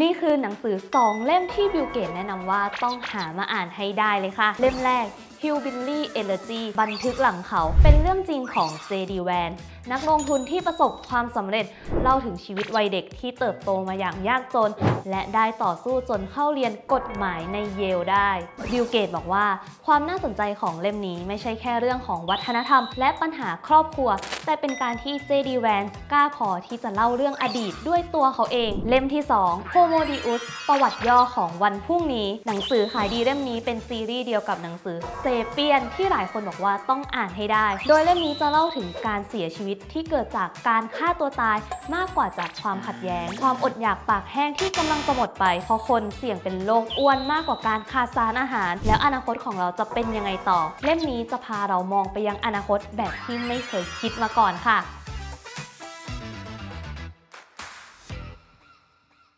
นี่คือหนังสือ 2 เล่มที่บิลเกตแนะนำว่าต้องหามาอ่านให้ได้เลยค่ะ เล่มแรก Hillbilly Elegy บันทึกหลังเขา เป็นเรื่องจริงของ J.D. Van นักลงทุนที่ประสบความสำเร็จเล่าถึงชีวิตวัยเด็กที่เติบโตมาอย่างยากจน และได้ต่อสู้จนเข้าเรียนกฎหมายในเยลได้บิลเกตบอกว่า ความน่าสนใจของเล่มนี้ไม่ใช่แค่เรื่องของวัฒนธรรม และปัญหาครอบครัว แต่เป็นการที่ J.D. Vance กล้าพอที่จะเล่าเรื่องอดีตด้วยตัวเขาเอง เล่มที่2 Homo Deus ประวัติย่อของวันพรุ่งนี้ หนังสือขายดีเล่มนี้เป็นซีรีส์เดียวกับหนังสือเซเปียนที่หลายคนบอกว่าต้องอ่านให้ได้ โดยเล่มนี้จะเล่าถึงการเสียชีวิตที่เกิดจากการฆ่าตัวตายมากกว่าจากความขัดแย้ง ความอดอยากปากแห้งที่กำลังจะหมดไป เพราะคนเสี่ยงเป็นโรคอ้วนมากกว่าการขาดสารอาหาร แล้วอนาคตของเราจะเป็นยังไงต่อ เล่มนี้จะพาเรามองไปยังอนาคตแบบที่ไม่เคยคิดมาก่อนค่ะ